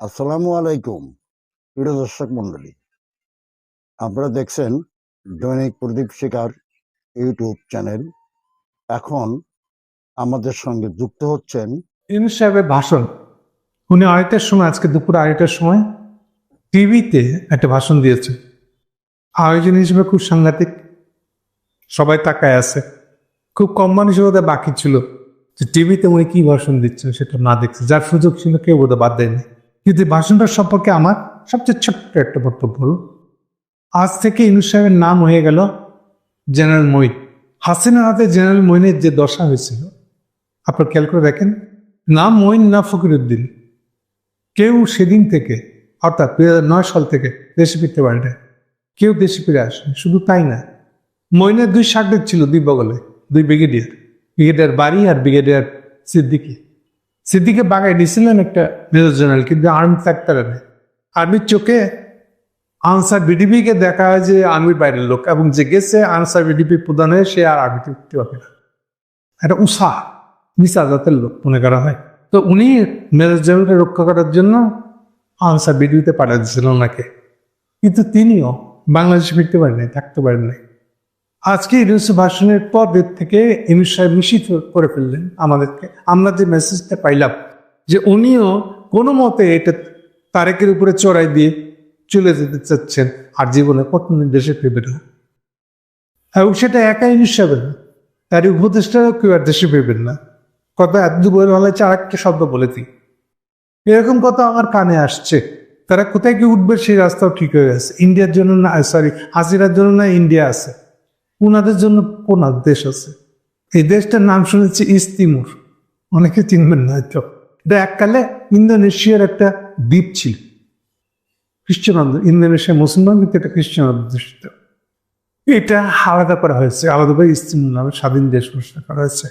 আসসালামু আলাইকুম, প্রিয় দর্শক মন্ডলী আপনারা দেখছেন দৈনিক প্রদীপ শিকার ইউটিউব চ্যানেল। এখন আমাদের সঙ্গে যুক্ত হচ্ছেন ইউনুস সাহেবের ভাষণ। উনি আড়াইটার সময়, আজকে দুপুর আড়াইটার সময় টিভিতে একটা ভাষণ দিয়েছে আয়োজন হিসেবে খুব সাংঘাতিক, সবাই তাকায় আছে। খুব কম মানুষের বোধহয় বাকি ছিল। যে টিভিতে উনি কি ভাষণ দিচ্ছেন সেটা না দেখছে। যার সুযোগ ছিল কেউ বোধহয় বাদ দেয়নি। কিন্তু এই ভাষণটা সম্পর্কে আমার সবচেয়ে ছোট্ট একটা বক্তব্য হলো, আজ থেকে ইউনুস সাহেবের নাম হয়ে গেল জেনারেল মঈন। হাসিনার হাতে জেনারেল মঈনের যে দশা হয়েছিল, আপনার খেয়াল করে দেখেন, না মইন না ফকিরুদ্দিন কেউ সেদিন থেকে, অর্থাৎ দুই নয় সাল থেকে দেশে ফিরতে পারে না কেউ দেশে ফিরে আসেনি, শুধু তাই না মইনের দুই সাগরেদ ছিল দুই বগলে দুই ব্রিগেডিয়ার ব্রিগেডিয়ার বাড়ি আর ব্রিগেডিয়ার সিদ্দিকি। সিদ্দিকে বাগায় নিয়েছিলেন একটা মেজর জেনারেল কিন্তু আর্মি থাকতে পারে আর্মির চোখে আনসার বিডিপিকে দেখা হয় যে আর্মির বাইরের লোক, এবং যে গেছে আনসার বিডিপি প্রধান হয়ে সে আর আর্মিতে উঠতে পারবে না। একটা উষা নিচা জাতের লোক মনে করা হয়। তো উনি মেজর জেনারেলকে রক্ষা করার জন্য আনসার বিডিপিতে পাঠিয়ে দিয়েছিলেন ওনাকে। কিন্তু তিনিও বাংলাদেশে ফিরতে পারেন নাই থাকতে পারেন নাই আজকে ইউনুস ভাষণের পর থেকে ইউনুস সাহেব নিশ্চিত করে ফেললেন আমাদেরকে। আমরা যে মেসেজটা পাইলাম যে উনিও কোনো মতে এটা তারেকের উপরে চড়াই দিয়ে চলে যেতে চাচ্ছেন, আর জীবনে কতদিন দেশে ফিরবে না। এবং সেটা একাই ইউনুস সাহেবের না, তার উপদেষ্টাও কেউ আর দেশে ফিরবেন না। কথা এত বলে ভালো হচ্ছে আরেকটা শব্দ বলে দিই। এরকম কথা আমার কানে আসছে। তারা কোথায় কি উঠবে সেই রাস্তাও ঠিক হয়ে গেছে। ইন্ডিয়ার জন্য না সরি হাজিরার জন্য না, ইন্ডিয়া আছে। ওনাদের জন্য কোন দেশ আছে। এই দেশটার নাম শুনেছি ইস্তিমুর অনেকে চিনবেন না হয়তো। এটা এককালে ইন্দোনেশিয়ার একটা দ্বীপ ছিল। খ্রিস্টান ইন্দোনেশিয়া মুসলমান কিন্তু এটা খ্রিস্টান অধ্যুষিত এটা আলাদা করা হয়েছে। আলাদাভাবে ইস্তিমুর নামে স্বাধীন দেশ ঘোষণা করা হয়েছে।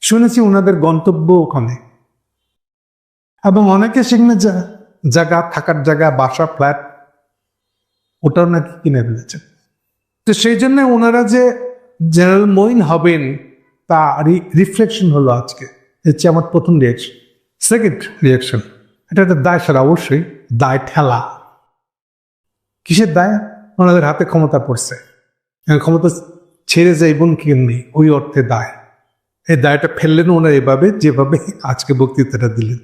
শুনেছি ওনাদের গন্তব্য ওখানে। এবং অনেকে সেখানে যা, জায়গা, থাকার জায়গা, বাসা ফ্ল্যাট ওটাও নাকি কিনে ফেলেছেন। তো সেই জন্য ওনারা যে জেনারেল মইন হবেন, তা রিফ্লেকশন হলো আজকে। হচ্ছে আমার প্রথম রিয়াকশন সেকেন্ড রিয়াকশন এটা একটা দায় সারা অবশ্যই দায় ঠেলা। কিসের দায়? ওনাদের হাতে ক্ষমতা পড়ছে। ক্ষমতা ছেড়ে যাইবন কেমনি ওই অর্থে দায়। এই দায়টা ফেললেন ওনারা এভাবে, যেভাবে আজকে বক্তৃতাটা দিলেন।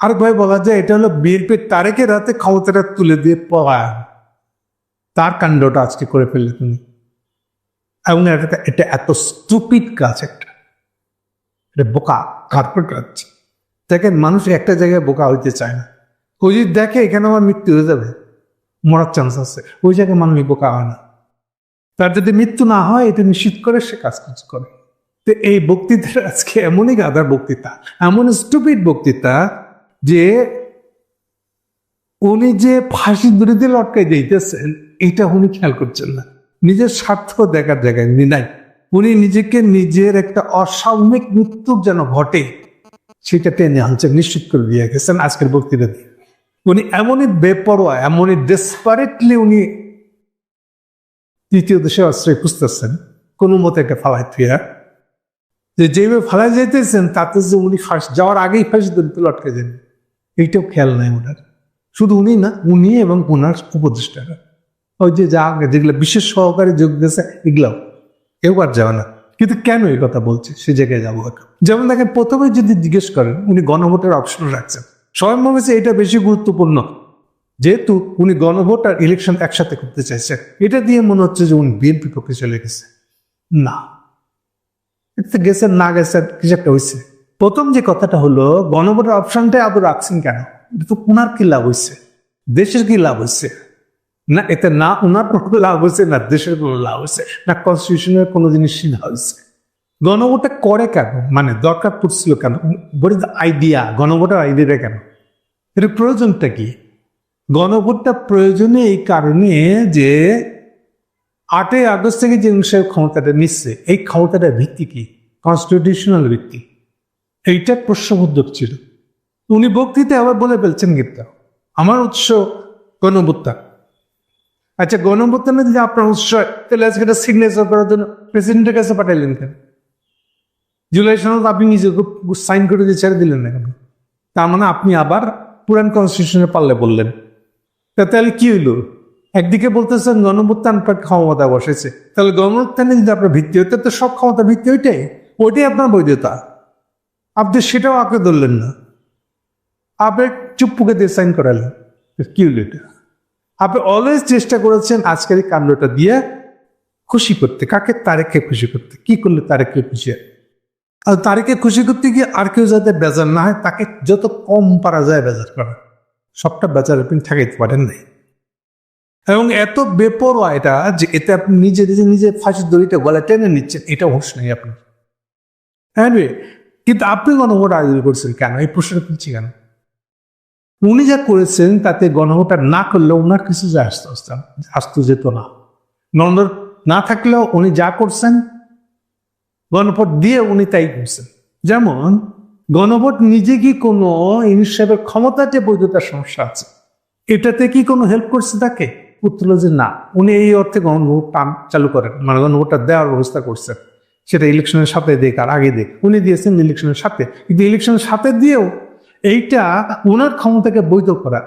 আর ভাই বলা যায়, এটা হলো বিএনপির তারেকের হাতে ক্ষমতাটা তুলে দিয়ে পলায়ন। তার কাণ্ডটা আজকে করে ফেললে তুমি। এবং এটা এটা এত স্টুপিড কাজ একটা। এটা বোকা কার্পেট কাজ। দেখেন মানুষ একটা জায়গায় বোকা হইতে চায় না। ওই যদি দেখে এখানে আমার মৃত্যু হয়ে যাবে, মরার চান্স আছে। ওই জায়গায় মানুষ বোকা হয় না। তার যদি মৃত্যু না হয় এটা নিশ্চিত করে সে কাজ কাজ করে। তো এই বক্তৃতার আজকে এমনই গাদার বক্তৃতা এমন স্টুপিড বক্তৃতা যে উনি যে ফাঁসি দড়িতে লটকাই দিতেছেন এটা উনি খেয়াল করছেন না। নিজের স্বার্থ দেখার জায়গায় নাই। উনি নিজেকে নিজের একটা অস্বাভাবিক মৃত্যু যেন ঘটে, সেটা টেনে আনছেন, নিশ্চিত করে দিয়ে গেছেন আজকের বক্তৃতা দিয়ে। উনি এমনই বেপরোয়া, এমনই ডেসপারেটলি উনি তৃতীয় দেশে আশ্রয় খুঁজতেছেন, কোনো মতে একটা ফালাই থুয়া যে যেভাবে ফালাই যাইতেছেন, তাতে যে উনি ফাঁস যাওয়ার আগেই ফাঁসি দড়িতে লটকে যান, এইটাও খেয়াল নাই ওনার। শুধু উনি না, উনি এবং ওনার উপদেষ্টারা। ওই যে যা যেগুলো বিশেষ সহকারী যোগ দিয়েছে, এগুলাও। কেউ আর যাবে না। কিন্তু কেন এই কথা বলছে? সে জায়গায় যাব যেমন দেখেন, প্রথমে যদি জিজ্ঞেস করেন, উনি গণভোটের অপশন রাখছেন। মনে হচ্ছে এটা বেশি গুরুত্বপূর্ণ। যেহেতু উনি গণভোট আর ইলেকশন একসাথে করতে চাইছেন এটা দিয়ে মনে হচ্ছে যে উনি বিএনপি পক্ষে চলে গেছে। না। এটা গেছেন, না গেছেন, কিছু একটা হয়েছে। প্রথম যে কথাটা হলো, গণভোটের অপশনটাই আবার রাখছেন কেন? এটা তো ওনার কি লাভ হয়েছে? দেশের কি লাভ হয়েছে? না, এতে না ওনার কোনো লাভ হয়েছে, না দেশের কোনো লাভ হয়েছে, না কনস্টিটিউশনের কোনো জিনিসই লাভ হয়েছে। গণভোটটা করে কেন? মানে দরকার পড়ছিল কেন? বলি আইডিয়া গণভোটের আইডিয়াটা কেন? এর প্রয়োজনটা কি? গণভোটটা প্রয়োজনে এই কারণে যে আটই আগস্ট থেকে যে অনুসারে ক্ষমতাটা নিচ্ছে, এই ক্ষমতাটার ভিত্তি কি? কনস্টিটিউশনাল ভিত্তি। এইটা প্রশ্নবোধক ছিল। উনি বক্তৃতা আবার বলে ফেলছেন কিন্তু। আমার উৎস গণভোত্থান আচ্ছা গণভোত্থানে যদি আপনার উৎস হয়, তাহলে আজকে এটা সিগনেচার করার জন্য প্রেসিডেন্টের কাছে পাঠাইলেন কেন? জুলাই সনদ আপনি নিজে সাইন করে দিয়ে ছেড়ে দিলেন না কেন? তার মানে আপনি আবার পুরান কনস্টিটিউশনে পারলে বললেন। তা তাহলে কি হইল? একদিকে বলতেছেন গণভুত্থান ক্ষমতা বসেছে। তাহলে গণভুত্থানে যদি আপনার ভিত্তি হইতে তো সব ক্ষমতা ভিত্তি ওইটাই। ওইটাই আপনার বৈধতা। আপনি সেটাও আঁকড়ে ধরলেন না। আপনি চুপ্পুকে দিয়ে সাইন করালেন। কি হলো এটা? আপনি অলওয়েজ চেষ্টা করেছেন আজকের এই কাণ্ডটা দিয়ে খুশি করতে। কাকে? তারেককে খুশি করতে। কি করলে তারেককে খুশি আর তারেককে খুশি করতে গিয়ে আর কেউ যাতে বেজার না হয়, তাকে যত কম পারা যায় বেজার করা। সবটা বেচার আপনি ঠেকাইতে পারেন নাই। এবং এত বেপরোয়া এটা যে এতে আপনি নিজে নিজে নিজে ফাঁসির দড়িটা গলা টেনে নিচ্ছেন এটা হোস নেই আপনার। হ্যাঁ কিন্তু আপনি গণভোট আয়োজন করছেন কেন? এই প্রশ্নটা তুলছি কেন? উনি যা করেছেন, তাতে গণভোটটা না করলে ওনার কিছু যায় আসতে আসতে আসতে যেত না। নন্দর না থাকলেও উনি যা করছেন, গণভোট দিয়ে উনি তাই করছেন। যেমন, গণভোট নিজে কি কোনো ইনিশিয়েটিভের ক্ষমতা যে বৈধতার সমস্যা আছে, এটাতে কি কোনো হেল্প করছে তাকে? উত্তর যে না, উনি এই অর্থে গণভোট চালু করেন। মানে গণভোটটা দেওয়ার ব্যবস্থা করছেন। সেটা ইলেকশনের সাথে দেখ আর আগে দেখ উনি দিয়েছেন ইলেকশনের সাথে। কিন্তু ইলেকশনের সাথে দিয়েও এইটা ওনার ক্ষমতাকে বৈধ করা।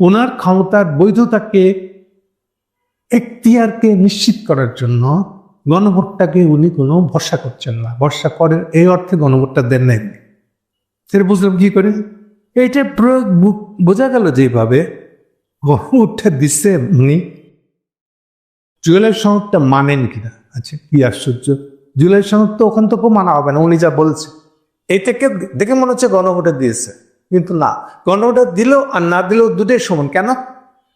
ওনার ক্ষমতার বৈধতাকে এখতিয়ারকে নিশ্চিত করার জন্য গণভোটটাকে উনি কোনো ভরসা করছেন না। ভরসা করেন এই অর্থে গণভোটটা দেন নাই। সেটা বুঝলাম কি করে? এইটা প্রয়োগ বোঝা গেল যেভাবে গণভোটটা দিচ্ছে উনি। জুয়েলের সনদটা মানেন কিনা? আচ্ছা কি আশ্চর্য। জুয়েলের সনদ তো ওখান থেকেও মানা হবে না, উনি যা বলছে। এই থেকে দেখে মনে হচ্ছে গণভোটে দিয়েছে। কিন্তু না, গণভোটে দিলেও আর না দিলেও দুটোই সমান। কেন?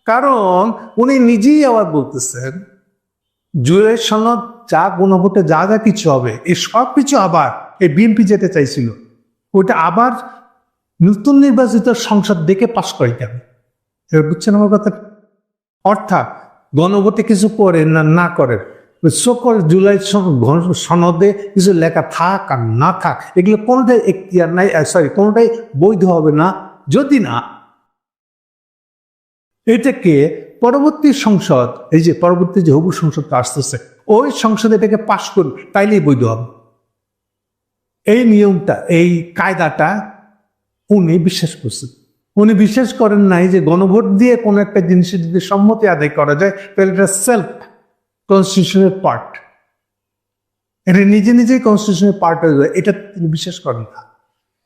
কারণ উনি নিজেই আবার বলতেছেন জুয়েলের সনদ যা গণভোটে যা যা কিছু হবে, এই সব কিছু আবার এই বিএনপি যেতে চাইছিল, ওইটা আবার নতুন নির্বাচিত সংসদ দেখে পাশ করাইতে হবে। এবার বুঝছেন আমার কথা? অর্থাৎ গণভোটে কিছু করেন না না করেন সকল জুলাই সনদে কিছু লেখা থাক আর না থাক এগুলো কোনোটাই এখতিয়ার নাই সরি কোনোটাই বৈধ হবে না। যদি না, এটাকে পরবর্তী সংসদ, এই যে পরবর্তী যে হবু সংসদটা আসতেছে, ওই সংসদে এটাকে পাশ করুন, তাইলেই বৈধ হবে। এই নিয়মটা, এই কায়দাটা উনি বিশ্বাস করছেন উনি বিশ্বাস করেন নাই যে গণভোট দিয়ে কোনো একটা জিনিসের যদি সম্মতি আদায় করা যায়, তাহলে এটা সেলফ কনস্টিটিউশনের পার্ট এটা নিজে নিজেই কনস্টিটিউশনের পার্ট হয়ে যায়, এটা তিনি বিশ্বাস করেন না।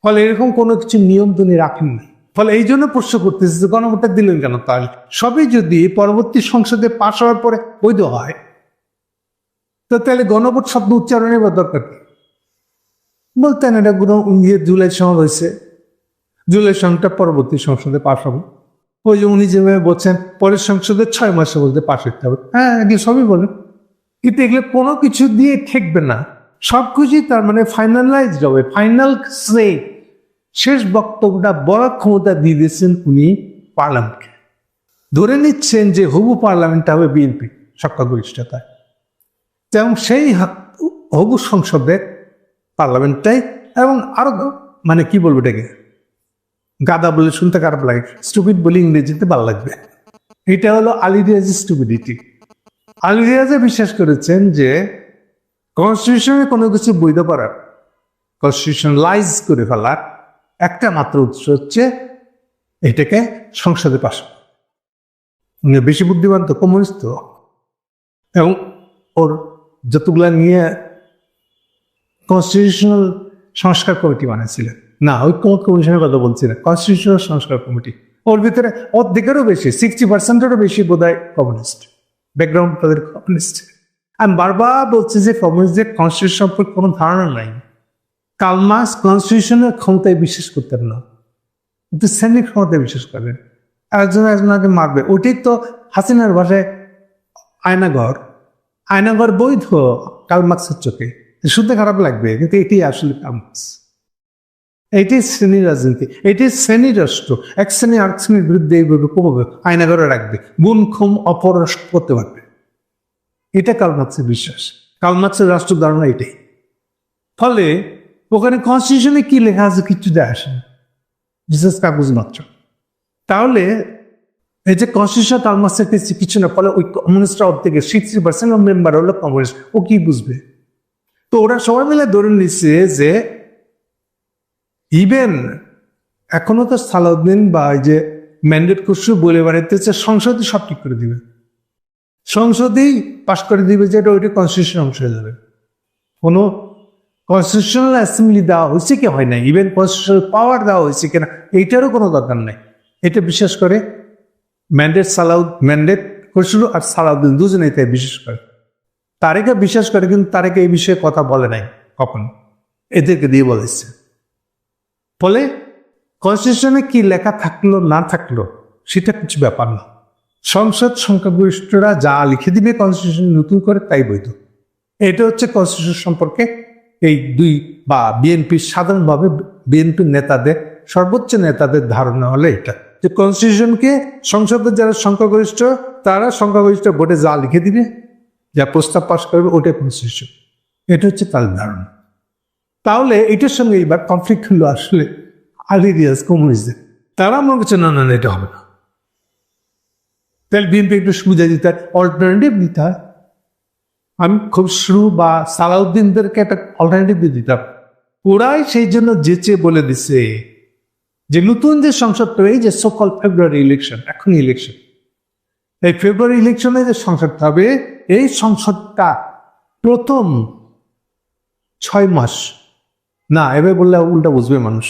ফলে এরকম কোনো কিছু নিয়ম তিনি রাখেন না ফলে এই জন্য প্রশ্ন করতেছে যে গণভোটটা দিলেন কেন? তাহলে সবই যদি পরবর্তী সংসদে পাশ হওয়ার পরে বৈধ হয়, তো তাহলে গণভোট শব্দ উচ্চারণের বা দরকার কি? বলতেন এটা কোনো ইয়ে জুলাই সনদ হয়েছে জুলাই সনদটা পরবর্তী সংসদে পাশ হবে। ওই যে উনি যেভাবে বলছেন, পরের সংসদে ছয় মাসের মধ্যে পাশ হতে হবে। হ্যাঁ এগুলো সবই বলেন। কিন্তু এগুলো কোনো কিছু দিয়ে ঠেকবে না। সব কিছুই তার মানে ফাইনালাইজ হবে। ফাইনাল সে শেষ বক্তব্যটা বড় ক্ষমতা দিয়ে দিয়েছেন উনি পার্লামেন্টকে। ধরে নিচ্ছেন যে হবু পার্লামেন্টটা হবে বিএনপি সংখ্যাগরিষ্ঠতায় এবং সেই হবু সংসদের পার্লামেন্টটাই এবং আরও মানে কি বলব এটাকে? গাদা বলে শুনতে খারাপ লাগে। স্টুপিড বলে ইংরেজিতে ভালো লাগবে। এটা হলো আলী রিয়াজের স্টুপিডিটি আলী রিয়াজে বিশ্বাস করেছেন যে কনস্টিটিউশনে কোনো কিছু বৈধ করার কনস্টিটিউশন লাইজ করে ফেলার একটা মাত্র উৎস হচ্ছে এটাকে সংসদে পাশ। বেশি বুদ্ধিমান তো কমিউনিস্ট তো। এবং ওর যতগুলা নিয়ে কনস্টিটিউশনাল সংস্কার কমিটি বানিয়েছিলেন। না, ঐক্যমত কমিশনের কথা বলছি না কনস্টিটিউশনাল সংস্কার কমিটি। ওর ভিতরে অর্ধেকেরও বেশি সিক্সটি পার্সেন্টেরও বেশি বোধ হয় কমিউনিস্ট ব্যাকগ্রাউন্ড তাদের কমিউনিস্ট আমি বারবার বলছি যে কমিউনিস্টদের কনস্টিটিউশন সম্পর্কে কোনো ধারণা নাই। কালমাস কনস্টিটিউশনের ক্ষমতায় বিশ্বাস করতেন না। কিন্তু শ্রেণির ক্ষমতায় বিশ্বাস করেন একজন একজনকে মারবে। ওটাই তো হাসিনার ভাষায় আয়নাঘর আয়নাঘর বৈধ কালমার্ক্সের চোখে। শুনতে খারাপ লাগবে, কিন্তু এটি আসলে কালমার্ক্স এটি শ্রেণি রাজনীতি এটি শ্রেণি রাষ্ট্র, এক শ্রেণি আরেক শ্রেণির বিরুদ্ধে এইভাবে কমাবে আয়নাঘরে রাখবে, গুণ, ক্ষম অপরাষ্ট্র করতে পারবে। এটা কালমার্ক্সের বিশ্বাস। কালমার্ক্সের রাষ্ট্র ধারণা এটাই। ফলে ওখানে কনস্টিটিউশনে কি লেখা আছে কিছু যায় আসে না। বিশেষ কাগজ মাত্র তাহলে এই যে কনস্টিটিউশন কালমার্ক্সের কিছু কিছু না, ফলে ওই কমিউনিস্টরা অর্ধেকে সিক্সটি পার্সেন্ট মেম্বার হলো কমিউনিস্ট ও কি বুঝবে? তো ওরা সবাই মিলে ধরে নিচ্ছে যে ইভেন এখনও তো সালাউদ্দিন বা এই যে ম্যান্ডেট খসরু বলে বেড়াইতেছে সংসদে সব ঠিক করে দিবে। সংসদেই পাশ করে দিবে যে এটা ওইটা কনস্টিটিউশন অংশ হয়ে যাবে। কোনো কনস্টিটিউশনাল অ্যাসেম্বলি দেওয়া হয়েছে কি হয় না ইভেন কনস্টিটিউশনাল পাওয়ার দেওয়া হয়েছে কিনা, এইটারও কোনো দরকার নাই। এটা বিশেষ করে ম্যান্ডেট সালাউদ ম্যান্ডেট খসরু আর সালাউদ্দিন দুজনেই তাই বিশেষ করে। তারেকা বিশ্বাস করে, কিন্তু তারেকা এই বিষয়ে কথা বলে নাই কখন। এদেরকে দিয়ে বলেছে। ফলে কনস্টিটিউশনে কি লেখা থাকল, না থাকল, সেটা কিছু ব্যাপার না। সংসদ সংখ্যাগরিষ্ঠরা যা লিখে দিবে কনস্টিটিউশন নতুন করে, তাই বৈধ। এটা হচ্ছে কনস্টিটিউশন সম্পর্কে এই দুই বা বিএনপির সাধারণভাবে বিএনপির নেতাদের, সর্বোচ্চ নেতাদের ধারণা হলে এটা। যে কনস্টিটিউশনকে সংসদের যারা সংখ্যাগরিষ্ঠ, তারা সংখ্যাগরিষ্ঠ ভোটে যা লিখে দিবে, যা প্রস্তাব পাশ করবে, ওটাই কনস্টিটিউশন এটা হচ্ছে তাদের ধারণা। তাহলে এটার সঙ্গে এবার কনফ্লিক্ট হলো আসলে আলিরিয়াস কমিউনিস্টদের। তারা মনে করছে, না না এটা হবে না। তাহলে বিএনপি একটু সুবিধা দিতে হয় অল্টারনেটিভ দিতে হয়। আমি খুব শুরু বা সালাউদ্দিনদেরকে একটা অল্টারনেটিভ দিয়ে দিতাম। ওরাই সেই জন্য যেচে বলে দিছে যে নতুন যে সংসদটা এই যে সকল ফেব্রুয়ারি ইলেকশন এখন ইলেকশন এই ফেব্রুয়ারি ইলেকশনে যে সংসদটা হবে, এই সংসদটা প্রথম ছয় মাস না এবার বললে উল্টা বুঝবে মানুষ।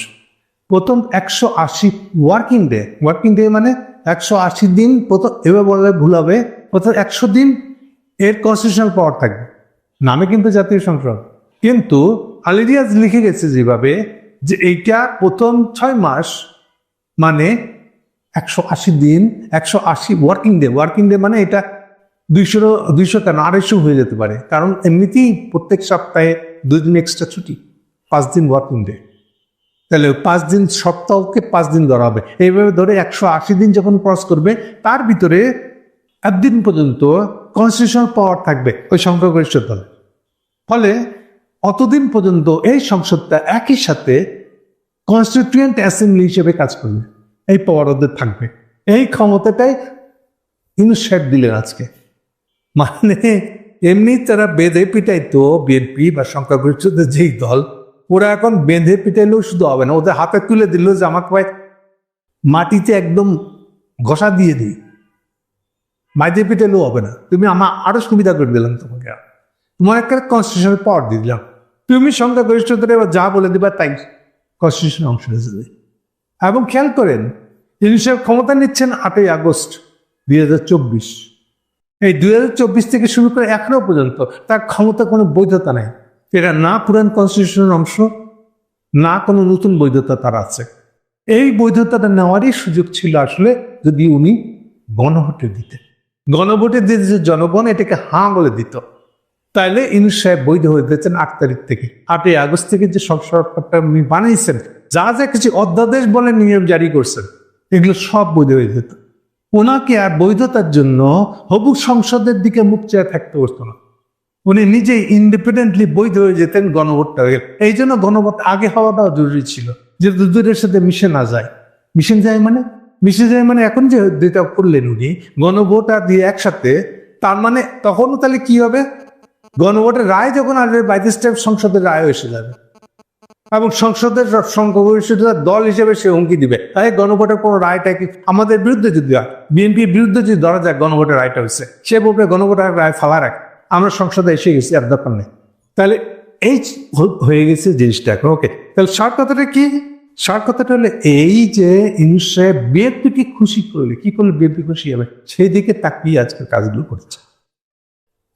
প্রথম একশো আশি ওয়ার্কিং ডে ওয়ার্কিং ডে মানে একশো আশি দিন, প্রথম এবার বললে ভুল হবে। প্রথম একশো দিন, এর কনস্টিটিউশনাল পাওয়ার থাকবে। নামে কিন্তু জাতীয় সংসদ। কিন্তু আলিরিয়াজ লিখে গেছে যেভাবে, যে এইটা প্রথম ছয় মাস মানে একশো আশি দিন, একশো আশি ওয়ার্কিং ডে ওয়ার্কিং ডে মানে এটা দুইশো দুইশো কেন, আড়াইশো হয়ে যেতে পারে। কারণ এমনিতেই প্রত্যেক সপ্তাহে দুই দিন এক্সট্রা ছুটি। পাঁচ দিন ওয়ার্কিং ডে তাহলে পাঁচ দিন সপ্তাহকে পাঁচ দিন ধরা হবে। এইভাবে ধরে একশো আশি দিন যখন ক্রস করবে, তার ভিতরে একদিন পর্যন্ত কনস্টিটিউশনাল পাওয়ার থাকবে ওই সংখ্যাগরিষ্ঠ দলে। ফলে অতদিন পর্যন্ত এই সংসদটা একই সাথে কনস্টিটিউয়েন্ট অ্যাসেম্বলি হিসেবে কাজ করবে। এই পাওয়ার ওদের থাকবে। এই ক্ষমতাটাই ইনস্যাট দিলেন আজকে। মানে এমনি তারা বেঁধে পিটাইতো বিএনপি বা সংখ্যাগরিষ্ঠদের যেই দল ওরা এখন বেঁধে পিটাইলেও শুধু হবে না, ওদের হাতে তুলে দিল যে আমাকে ভাই মাটিতে একদম ঘষা দিয়ে দিই। বাইরে পিটাইলেও হবে না। তুমি আমার আরও সুবিধা করে দিলাম তোমাকে। তোমার একটা কনস্টিটিউশনাল পাওয়ার দিয়ে দিলাম। তুমি সংখ্যাগরিষ্ঠদের এবার যা বলে দিবা তাই কনস্টিটিউশন অংশ হয়ে যাবে। এবং খেয়াল করেন তিনি সব ক্ষমতা নিচ্ছেন আটই আগস্ট দুই হাজার চব্বিশ। এই দুই হাজার চব্বিশ থেকে শুরু করে এখনও পর্যন্ত তার ক্ষমতা কোনো বৈধতা নাই। এটা না পুরান কনস্টিটিউশনের অংশ, না কোনো নতুন বৈধতা তার আছে। এই বৈধতাটা নেওয়ারই সুযোগ ছিল আসলে যদি উনি গণভোটে দিতেন। গণভোটে দিয়ে যে জনগণ, এটাকে হাঁ বলে দিত। তাইলে ইনুস সাহেব বৈধ হয়ে দিয়েছেন আট তারিখ থেকে। আটই আগস্ট থেকে যে সব সরকারটা উনি বানিয়েছেন, যা যা কিছু অধ্যাদেশ বলে নিয়ম জারি করছেন, এগুলো সব বৈধ হয়ে যেত। ওনাকে আর বৈধতার জন্য হবু সংসদের দিকে মুখ চেয়ে থাকতে পারতো না। উনি নিজেই ইন্ডিপেন্ডেন্টলি বৈধ হয়ে যেতেন গণভোটটা। হয়ে এই জন্য গণভোট আগে হওয়াটাও জরুরি ছিল, যে দুধের সাথে মিশে না যায়। মিশে যায় মানে? মিশে যায় মানে এখন যে যেটা করলেন উনি, গণভোট আর দিয়ে একসাথে, তার মানে তখনও তাহলে কি হবে? গণভোটের রায় যখন আসবে বাইতে স্টেপ সংসদের রায় এসে যাবে। এবং সংসদের সংখ্যাগরিষ্ঠতা দল হিসেবে সে হুমকি দিবে। তাই গণভোটের কোনো রায়টা কি আমাদের বিরুদ্ধে যদি হয়? বিএনপির বিরুদ্ধে যদি ধরা যায় গণভোটের রায়টা হচ্ছে সে বলবে গণভোটের রায় ফালা রাখ আমরা সংসদে এসে গেছি, আর দরকার নেই। তাহলে এই হয়ে গেছে জিনিসটা এখন ওকে তাহলে সার কথাটা কি? সার কথাটা হলো এই যে ইনসে বিএনপিকে খুশি করলে, কি করলে বিএনপি খুশি হবে? সেই দিকে তাকিয়ে আজকের কাজগুলো করছে।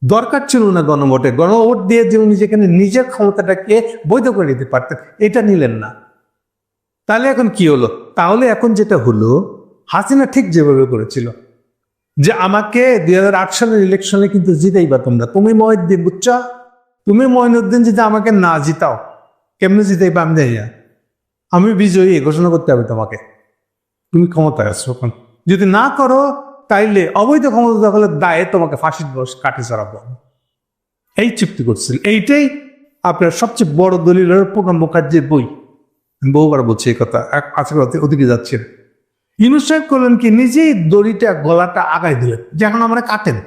দরকার ছিল না গণভোটে। গণভোট দিয়ে যে উনি যেখানে নিজের ক্ষমতাটাকে বৈধ করে দিতে পারতেন, এটা নিলেন না। তাহলে এখন কি হলো? তাহলে এখন যেটা হলো, হাসিনা ঠিক যেভাবে করেছিল যে আমাকে দুই হাজার আট সালের ইলেকশনে কিন্তু জিতেইবা তোমরা। তুমি মহিউদ্দিন, বুঝছ? তুমি মহিনুদ্দিন যদি আমাকে না জিতাও, কেমনে জিতাইবা আমি জানি না। আমি বিজয়ী, ঘোষণা করতে হবে তোমাকে। তুমি ক্ষমতায় আছো এখন। যদি না করো, তাইলে অবৈধ ক্ষমতা দখলের দায়ে তোমাকে ফাঁসির বস কাটে চড়াবো এই চুক্তি করছিল এইটাই আপনার সবচেয়ে বড় দলিল হলো মুখার্জির বই। বহুবার বলছি এই কথা। এক- আজকে রাতে ওদিকে যাচ্ছে ইউনুস সাহেব করলেন কি? নিজেই দড়িটা, গলাটা আগাই দিলেন। যে এখন আমরা কাটেন।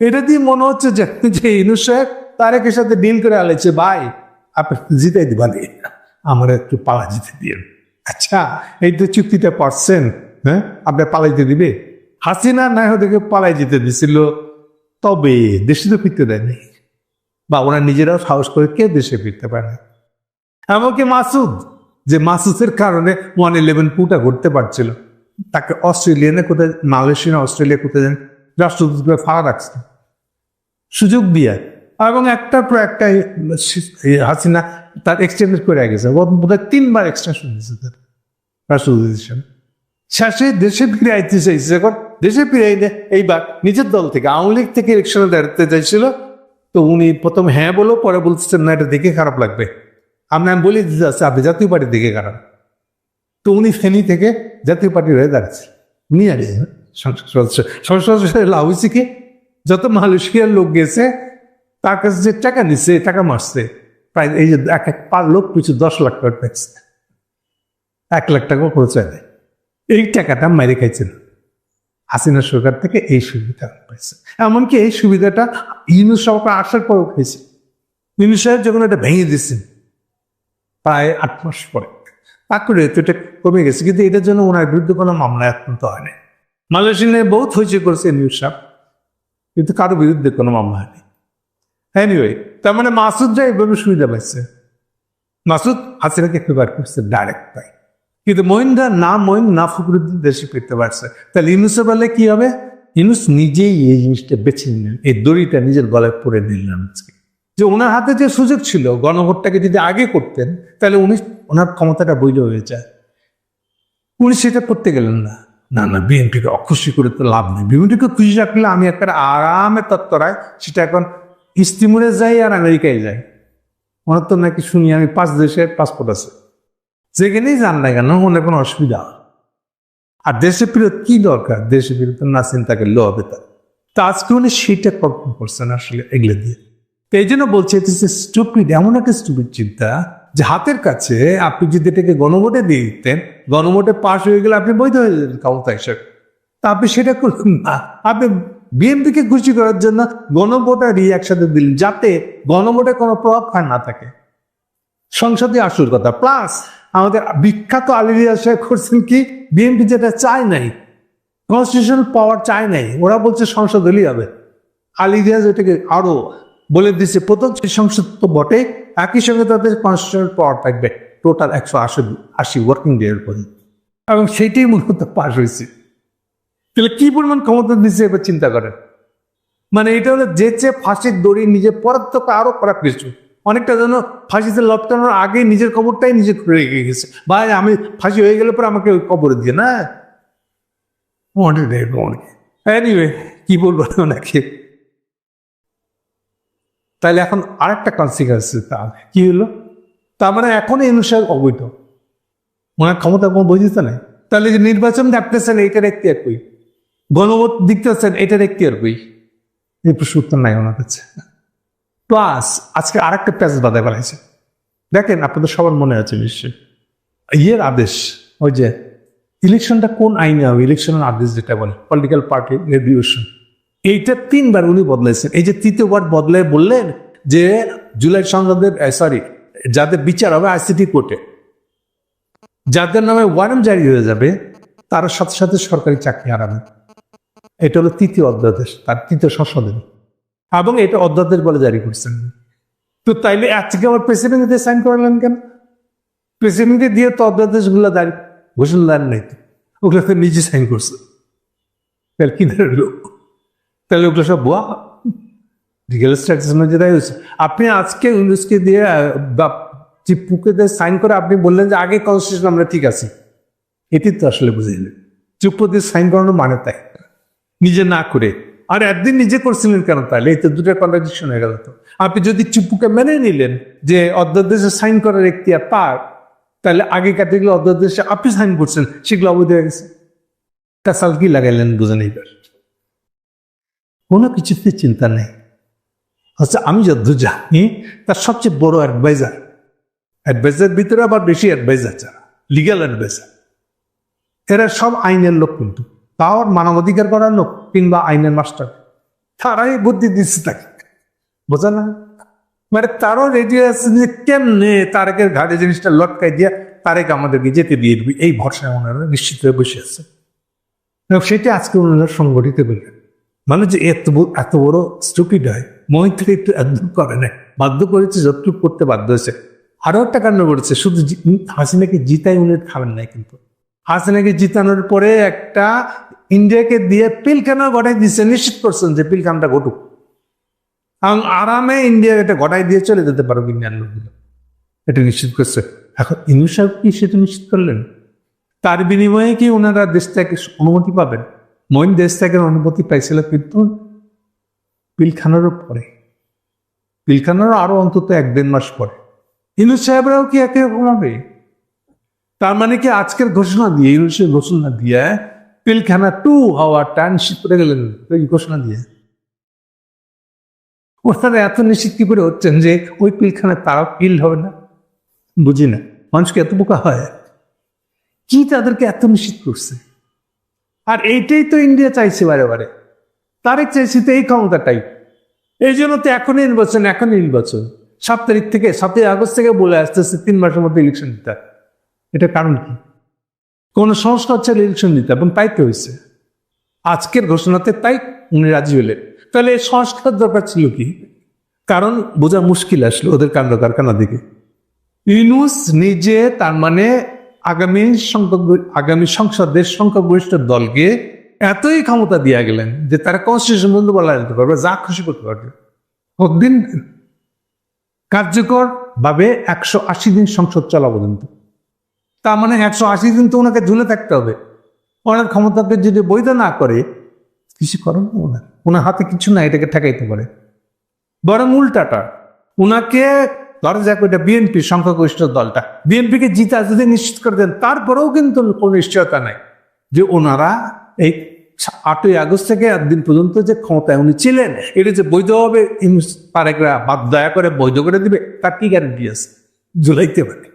এটা দিয়ে মনে হচ্ছে যে যে ইউনুস সাহেব তারেকের সাথে ডিল করে আলেছে, ভাই, আপনি জিতাই দিবানি আমার একটু পালা জিতে দিয়ে আচ্ছা এই তো চুক্তিটা পারছেন হ্যাঁ? আপনি আপনার পালাইতে দিবে? হাসিনা না ওদেরকে পালাই যেতে দিছিল। তবে দেশে তো ফিরতে দেয়নি। বা ওরা নিজেরাও সাহস করে কে দেশে ফিরতে পারে? এমনকি মাসুদ, যে মাসুদের কারণে ওয়ান ইলেভেন পুটা করতে পারছিল। তাকে অস্ট্রেলিয়ানে কোথায়, মালয়েশিয়া অস্ট্রেলিয়া কোথায় যেন করে ফাড়া রাখছে। সুযোগ দিয়ে। এবং একটার পর একটা হাসিনা তার এক্সটেন্ড করে গেছে। বোধহয় তিনবার এক্সটেনশন দিয়েছে তার রাষ্ট্রদূত হিসেবে। শেষে দেশে ফিরে আইতে চাইছে এখন দেশে ফিরে আইলে এইবার নিজের দল থেকে, আওয়ামী লীগ থেকে ইলেকশনে দাঁড়াতে চাইছিল। তো উনি প্রথম হ্যাঁ বলো, পরে বলতেছেন না, এটা দেখে খারাপ লাগবে। আমরা আমি বলে দিতে আপনি জাতীয় পার্টির দিকে খারাপ। তো উনি ফেনী থেকে জাতীয় পার্টির হয়ে দাঁড়াচ্ছে। উনি আর সংসদ যত মালয়েশিয়ার লোক গেছে, তার কাছে যে টাকা নিচ্ছে টাকা মারছে, প্রায় এই যে এক এক পার লোক পিছু দশ লাখ টাকা ট্যাক্স এক লাখ টাকা খরচ হয়। এই টাকাটা মাইরে খাইছেন। হাসিনা সরকার থেকে এই সুবিধা পাইছে এমনকি এই সুবিধাটা ইউনুস সরকার আসার পরেও খাইছে ইউনুস সাহেব যখন এটা ভেঙে দিচ্ছেন প্রায় আট মাস পরে। তারপরে তো এটা কমে গেছে, কিন্তু এটার জন্য ওনার বিরুদ্ধে কোনো মামলা এখন তো হয়নি মালয়েশিয়ায় বহুত হয়েছে করেছে নিউজ সাহেব, কিন্তু কারও বিরুদ্ধে কোনো মামলা হয়নি। এনিওয়ে তার মানে মাসুদরা এইভাবে সুবিধা পাইছে। মাসুদ হাসিনাকে ফেভার করছে ডাইরেক্ট পাই কিন্তু মহিন্দা না মহিন না ফখরুদ্দিন দেশে ফিরতে পারছে। তাহলে ইউনুসের বেলায় কি হবে? ইউনুস নিজেই এই জিনিসটা বেছে নিলেন, এই দড়িটা নিজের গলায় পরে নিলেন আজকে। যে ওনার হাতে যে সুযোগ ছিল, গণভোটটাকে যদি আগে করতেন, তাহলে উনি ওনার ক্ষমতাটা বৈধ হয়ে যায়। উনি সেটা করতে গেলেন না। না না, বিএনপিকে অখুশি করে তো লাভ নেই। বিএনপিকে খুশি রাখলে আমি একটা আরামে তত্ত্বরায় সেটা এখন ইস্তিমুরে যাই আর আমেরিকায় যাই। ওনার তো নাকি শুনি আমি পাঁচ দেশের পাসপোর্ট আছে। যেখানেই যান না কেন, ওনার কোনো অসুবিধা আর দেশে ফেরত কি দরকার? দেশে ফেরত না চিন্তাকে লো হবে তার তা আজকে উনি সেটা কল্পনা করছেন আসলে এগুলো দিয়ে। এই জন্য বলছে স্টুপিড এমন একটা স্টুপিড চিন্তা যে হাতের কাছে আপনি যদি এটাকে গণভোটে দিয়ে দিতেন, গণভোটে পাশ হয়ে গেলে আপনি বৈধ হয়ে যেতেন ক্ষমতা হিসেবে তা আপনি সেটা করলেন না। আপনি বিএনপিকে খুশি করার জন্য গণভোটার একসাথে দিলেন, যাতে গণভোটে কোনো প্রভাব না থাকে। সংসদে আসল কথা প্লাস আমাদের বিখ্যাত আলিরিয়া সাহেব করছেন কি, বিএনপি যেটা চায় নাই কনস্টিটিউশনাল পাওয়ার চায় নাই, ওরা বলছে সংসদ হলেই হবে। আলিরিয়া যেটাকে আরও বলে দিচ্ছে প্রথম সংসদ তো বটে, একই সঙ্গে তাদের কনস্টিটিউশনাল পাওয়ার থাকবে টোটাল একশো আশি আশি ওয়ার্কিং ডে এর পরে এবং সেইটাই মূলত পাশ হয়েছে। তাহলে কি পরিমাণ ক্ষমতা দিচ্ছে এবার চিন্তা করেন। মানে এটা হলো যে চেয়ে ফাঁসির দড়ি নিজে পরাত্মক আরও খারাপ কিছু। অনেকটা যেন ফাঁসিতে লপটানোর আগে নিজের কবরটাই নিজে করে রেখে গেছে। ভাই, আমি ফাঁসি হয়ে গেলে পরে আমাকে কবরে দিয়ে না? অনেক অনেক এনিওয়ে কি বলব নাকি তাহলে এখন আরেকটা কনসিকুয়েন্স কি হলো? তার মানে এখন এই অনুসারে অবৈধ। ওনার ক্ষমতা কোনো বৈধতা নাই। তাহলে যে নির্বাচন ডাকতেছেন এইটার একটি একই গণভোট দিতেছেন এটার একটি একই এই প্রশ্ন উত্তর নাই ওনার কাছে। প্লাস আজকে আরেকটা প্যাচ বাধায় বেড়াইছে। দেখেন, আপনাদের সবার মনে আছে নিশ্চয়ই। ইয়ের আদেশ, ওই যে, ইলেকশনটা কোন আইনে হবে? ইলেকশনের আদেশ যেটা বলে পলিটিক্যাল পার্টি রেভিউশন এইটা তিনবার উনি বদলাইছেন। এই যে তৃতীয়বার বদলে বললেন যে জুলাই সংসদের সরি যাদের বিচার হবে আইসিটি কোর্টে, যাদের নামে ওয়ারেন্ট জারি হয়ে যাবে, তার সাথে সাথে সরকারি চাকরি হারাবে। এটা হলো তৃতীয় অধ্যাদেশ, তার তৃতীয় সংশোধনী। এবং এটা অধ্যাদেশ বলে জারি করছেন। তো তাইলে আজকে আমার প্রেসিডেন্টে সাইন করালেন কেন? প্রেসিডেন্টে দিয়ে তো অধ্যাদেশগুলো দাঁড়ি ঘোষণা দেন নাই তো। ওগুলো নিজে সাইন করছে। তাহলে কি দাঁড়াল তাহলে ওগুলো সব ভুয়া লিগেল স্ট্যাটাস যেটাই হয়েছে আপনি আজকে ইংলিশকে দিয়ে বা চিপুকে দিয়ে সাইন করে আপনি বললেন যে আগে কনস্টিটিউশন আমরা ঠিক আছি। এটি তো আসলে বুঝাইলেন চুপ দিয়ে সাইন করানোর মানে তাই। নিজে না করে। আর একদিন নিজে করছিলেন কেন তাহলে? এই তো দুটো কন্ট্রাডিকশন হয়ে গেল তো। আপনি যদি চিপুকে মেনে নিলেন যে অধ্যাদেশে সাইন করার এখতিয়ার তার তাহলে আগে ক্যাটেগরি অধ্যাদেশে আপনি সাইন করছেন, সেগুলো অবৈধ হয়ে গেছে। তা সাল কি লাগাইলেন বুঝে নেই কোনো কিছুতে চিন্তা নেই। আচ্ছা আমি যত জানি তার সবচেয়ে বড় অ্যাডভাইজার অ্যাডভাইজার ভিতরে আবার বেশি অ্যাডভাইজার যারা লিগ্যাল অ্যাডভাইজার এরা সব আইনের লোক কিন্তু। তাও মানবাধিকার করার লোক কিংবা আইনের মাস্টার তারাই বুদ্ধি দিচ্ছে তাকে। বোঝা না? মানে তারও রেডি আছে যে কেমনে তারেকের ঘাড়ে জিনিসটা লটকাই দিয়ে তারেক আমাদেরকে যেতে দিয়ে দিবি। এই ভরসায় ওনারা নিশ্চিত হয়ে বসে আছে। সেটা আজকে ওনারা সংগঠিত করলেন। মানে যে এত এত বড় স্টুপিড হয় মহিন থেকে একটু একদম করে না। বাধ্য করেছে যতটুকু করতে বাধ্য হয়েছে। আরও একটা কাণ্ড করেছে শুধু হাসিনাকে জিতাই উনি খাবেন নাই কিন্তু। হাসিনাকে জিতানোর পরে একটা ইন্ডিয়াকে দিয়ে পিলখানা গড়াই দিচ্ছে নিশ্চিত করছেন যে পিলখানাটা ঘটুক। এবং আরামে ইন্ডিয়া এটা গড়াই দিয়ে চলে যেতে পারবে ইন্ডিয়ান লোকগুলো। এটা নিশ্চিত করছে। এখন ইনু সাহেব কি সেটা নিশ্চিত করলেন? তার বিনিময়ে কি ওনারা দেশ থেকে অনুমতি পাবেন? মইন দেশ থেকে অনুমতি পাইছিল কিন্তু পিলখানারও পরে। পিলখানারও আরও অন্তত এক দেড় মাস পরে। ইনু সাহেবরাও কি একই রকম হবে? তার মানে কি আজকের ঘোষণা দিয়ে ইউনুসের ঘোষণা দিয়ে পিলখানা টু হওয়ারটা নিশ্চিত করে গেলেন ঘোষণা দিয়ে? ওনারা এত নিশ্চিত কি করে হচ্ছেন যে ওই পিলখানা তারা পিল হবে না? বুঝি না। মানুষকে এত বোকা হয়? কি তাদেরকে এত নিশ্চিত করছে? আর এইটাই তো ইন্ডিয়া চাইছে বারে বারে। তারেক চাইছে তো এই ক্ষমতাটাই। এই জন্য তো এখনই নির্বাচন এখনই নির্বাচন। সাত তারিখ থেকে, সাতই আগস্ট থেকে বলে আসতেছে তিন মাসের মধ্যে ইলেকশন দিতে। এটা কারণ কি? কোন সংস্কার ছাড়া ইলেকশন দিতে এবং তাই তো হয়েছে আজকের ঘোষণাতে তাই উনি রাজি হলেন তাহলে এই সংস্কার দরকার ছিল কি? কারণ বোঝা মুশকিল আসলো ওদের কাণ্ড কারখানা দিকে ইউনুস নিজে তার মানে আগামী সংখ্যক আগামী সংসদের সংখ্যাগরিষ্ঠ দলকে এতই ক্ষমতা দিয়ে গেলেন যে তারা কনস্টিটিউশন পর্যন্ত বলা যেতে পারবে, যা খুশি করতে পারবে। কতদিন কার্যকর ভাবে একশো আশি দিন সংসদ চলা পর্যন্ত? তার মানে একশো আশি দিন তো ওনাকে ঝুলে থাকতে হবে। ওনার ক্ষমতাকে যদি বৈধ না করে, কিছু করেন ওনার। ওনার হাতে কিছু না এটাকে ঠেকাইতে পারে। বরং উল্টাটা, উনাকে ধরা যাক, ওইটা বিএনপি, সংখ্যাগরিষ্ঠ দলটা। বিএনপিকে জিতা যদি নিশ্চিত করে দেন, তারপরেও কিন্তু কোনো নিশ্চয়তা নাই। যে ওনারা এই আটই আগস্ট থেকে একদিন পর্যন্ত যে ক্ষমতায় উনি ছিলেন, এটা যে বৈধ হবে পারেকরা বাদ দয়া করে বৈধ করে দিবে, তার কি গ্যারেন্টি আছে? জুলাইতে পারে।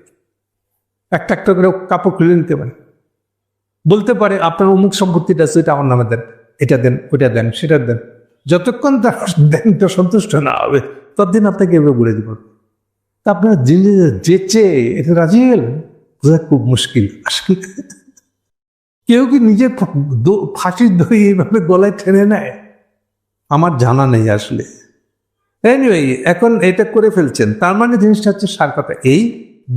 একটা একটা করে কাপড় খুলে নিতে পারে। বলতে পারে, আপনার অমুক সম্পত্তিটা আছে, এটা আমার নামে দেন। এটা দেন, ওইটা দেন, সেটা দেন। যতক্ষণ তার দেন তো সন্তুষ্ট না হবে, ততদিন আপনাকে এভাবে বলে দিব। তা আপনার যেচে এটা রাজি গেলেন? বোঝা খুব মুশকিল। আসলে কেউ কি নিজের ফাঁসির দই এইভাবে গলায় টেনে নেয়? আমার জানা নেই আসলে। এনিওয়ে এখন এটা করে ফেলছেন। তার মানে জিনিসটা হচ্ছে সার কথা। এই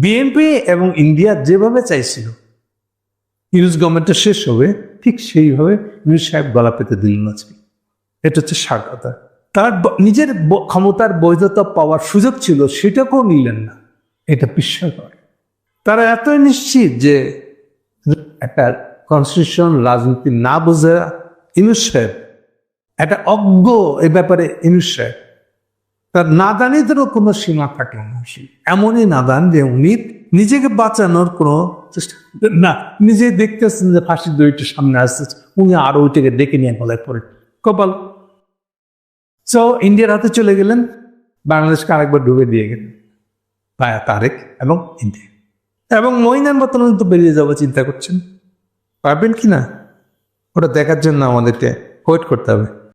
বিএনপি এবং ইন্ডিয়া যেভাবে চাইছিল ইউনুস গভর্নমেন্টটা শেষ হবে, ঠিক সেইভাবে ইউনুস সাহেব গলা পেতে দিলেন আজকে। এটা হচ্ছে সার কথা। তার নিজের ক্ষমতার বৈধতা পাওয়ার সুযোগ ছিল সেটাকেও নিলেন না। এটা বিস্ময়কর। তারা এতই নিশ্চিত যে একটা কনস্টিটিউশন রাজনীতি না বোঝা ইনুস সাহেব একটা অজ্ঞ এ ব্যাপারে ইনুস সাহেব তার নাদানিদেরও কোনো সীমা থাকল না। এমনই নাদান যে উনি নিজেকে বাঁচানোর কোনো চেষ্টা না নিজে দেখতেছেন যে ফাঁসির দড়িটা সামনে আসছে উনি আরও ওইটাকে ডেকে নিয়ে গলায় পড়ে। কপাল সো ইন্ডিয়ার হাতে চলে গেলেন, বাংলাদেশকে আরেকবার ডুবে দিয়ে গেলেন, ভায়া তারেক এবং ইন্ডিয়া এবং মহিনার মতন তো বেরিয়ে যাব চিন্তা করছেন। পারবেন কি না? ওটা দেখার জন্য আমাদেরকে ওয়েট করতে হবে।